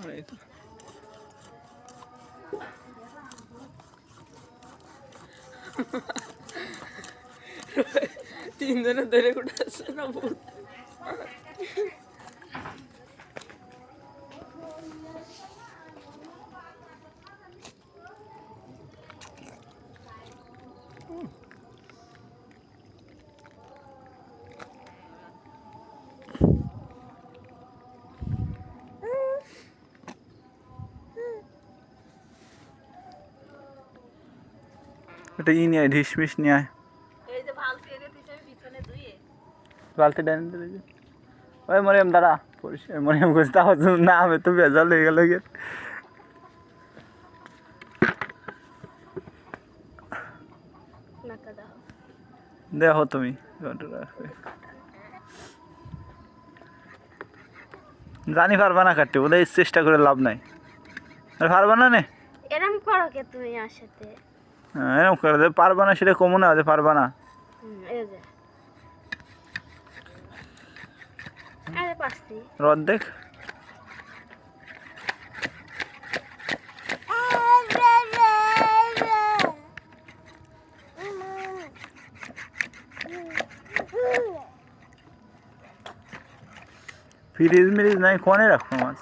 আর এই তো। তিনজনে ধরে উঠেছে না ভূত এটা ই নিয়ে আয়, ঢিসমিস নিয়ে আয়। বালতি ডাইনি দিলে ওই মরিয়াম দাঁড়া। পরিষ্কার মরিয়াম করছে তাও না আমি তো বেজাল হয়ে গেল গিয়ে। দেখো তুমি জানি পারবা না কাটতে ওদের চেষ্টা করে লাভ নাই। আর পারবা না। নে এরম করো কে তুমি সাথে? হ্যাঁ, এরকম করে দে পারবা না সেটা কমু না যে পারবা না রদ দেখ ফ্রিজ মিরিজ নাই কোনে রাখো মাছ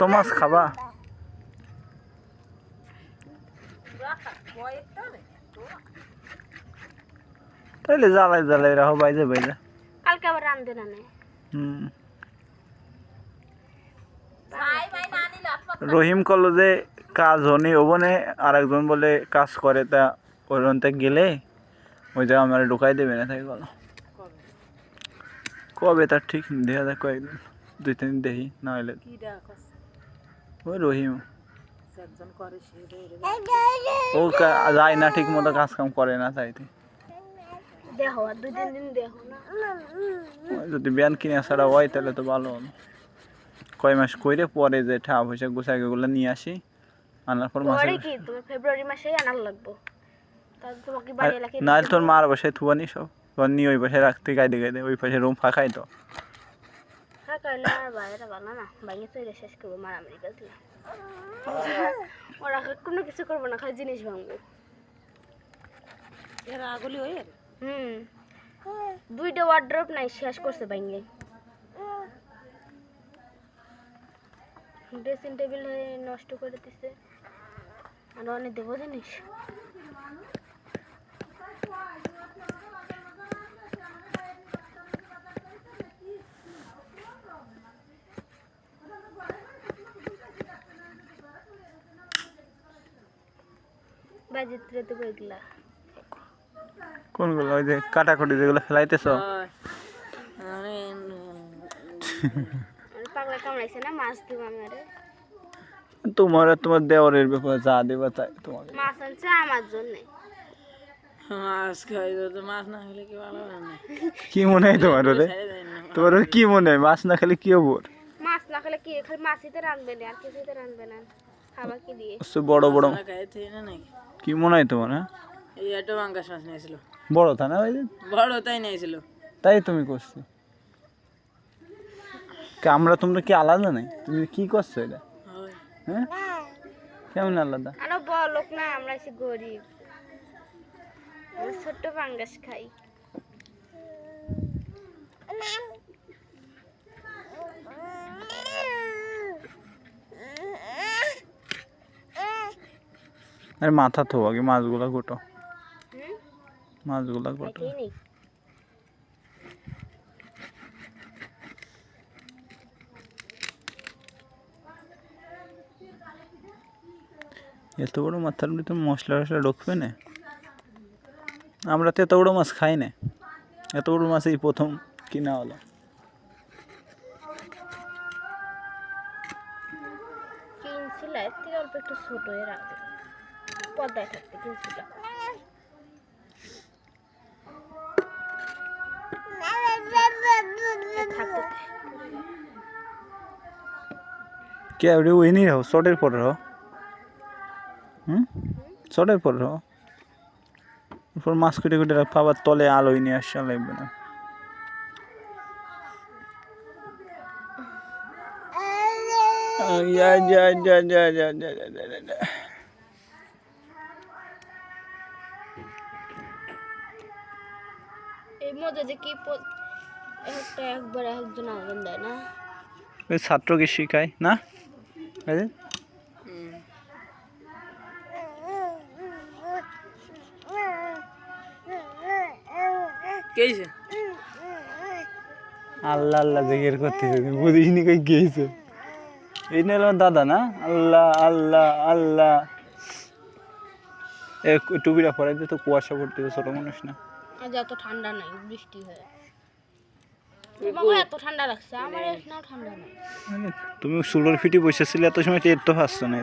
এত মাছ খাবা? তাহলে জ্বালাই জ্বালাই রাখো বাইজে বাইজে। কালকে আবার রান্ধে না হুম। রহিম করল যে কাজ হনি ওবনে আর একজন বলে কাজ করে তা ওইরতে গেলে ওই জায়গা আমার ঢুকাই দেবে না তাই বলো কবে? তার ঠিক দেখা যায় কয়েকদিন দুই তিন দেখি না হলে ওই রহিম। সে ও যায় না ঠিক মতো কাজ কাম করে না তাইতে যদি ব্যান কিনে ছাড়া হয় তাহলে তো ভালো হলো কয় মাস কইরে পরে যে ঠা পয়সা গুছাই গুলো নিয়ে আসি আনার পর মাসে ফেব্রুয়ারি মাসেই আনার লাগবো। নাহলে তোর মার বাসায় থুয়ানি সব। তোর নিয়ে ওই পাশে রাখতে গাইতে গাইতে ওই পাশে রুম ফাঁকাই তো। বাইরে না তৈরি শেষ করব মারামারি গেছিল ওরা কোনো কিছু করব না খালি জিনিস ভাঙবো এর আগলি হয়ে হুম দুইটা ওয়ার্ড্রপ নাই শেষ করছে বাইঙ্গে ড্রেসিং টেবিল নষ্ট করে দিছে আর অনেক দেবো জানিস বাজিত্রে কোনগুলো? ওই যে কাটাকুটি যেগুলো ফেলাইতেছ? পাগলা কামড়াইছে না মাছ দিব আমারে? তোমার তোমার দেওয়ারের ব্যাপারে যা দেবা তাই তোমাকে মাছ আনছে আমার জন্য। মাছ খাই তো মাছ না খেলে কি ভালো না? কি মনে হয় তোমার ওরে? তোমার কি মনে হয়? মাছ না খেলে কি হব মাছ না খেলে কি খালি মাছই তো রাঁধবে না আর কিছুই তো রাঁধবে না। দিয়ে? অবশ্য বড় বড় কি মনে হয় তোমার হ্যাঁ? এই একটা বাঙ্গাস মাছ নিয়েছিল। বড় তা না যে? বড় তাই নিয়েছিল। তাই তুমি করছ? কে আমরা তোমরা কি আলাদা নাই? তুমি কি করছ এটা? হয়। হ্যাঁ? কেমন আলাদা? আরও বড় লোক না আমরা এসে গরিব। ছোট্ট পাঙ্গাস খাই। আরে মাথা তো আগে মাছগুলা গোটো মাছগুলা গোটো এত বড় মাথার ভিতরে মশলা টশলা ঢুকবে না? আমরা তো এত বড় মাছ খাই না। এত বড় মাছ এই প্রথম কিনা হলো। কিনছিল? এর থেকে অল্প একটু ছোট এর আগে। পদ্মায় থাকতে কিনছিল থাকতে কে ওই নিয়ে রাখো শর্টের পরে রাখো হুম চটাই পর এরপর মাছ কেটে কেটে রাখ পাবার তলে আলোই নিয়ে আসছে লাগবে না যা যা যা যা যা যা যা যা মধ্যে যে কি একটা একবার একজন আগুন দেয় না? ওই ছাত্রকে শেখায় না? আল্লাহ আল্লাহ জিজ্ঞেস করতেছে কই গিয়েছে এই নিয়ে আমার দাদা না? আল্লাহ আল্লাহ আল্লাহ। এ টুপিটা পরে দিয়ে তো কুয়াশা পড়তেছে ছোট মানুষ না। আজ এত ঠান্ডা নাই বৃষ্টি হয়ে। এত ঠান্ডা লাগছে আমার এখানেও ঠান্ডা নাই। তুমি সুলোর ফিটি বসেছিলে এত সময় টের তো পাচ্ছ না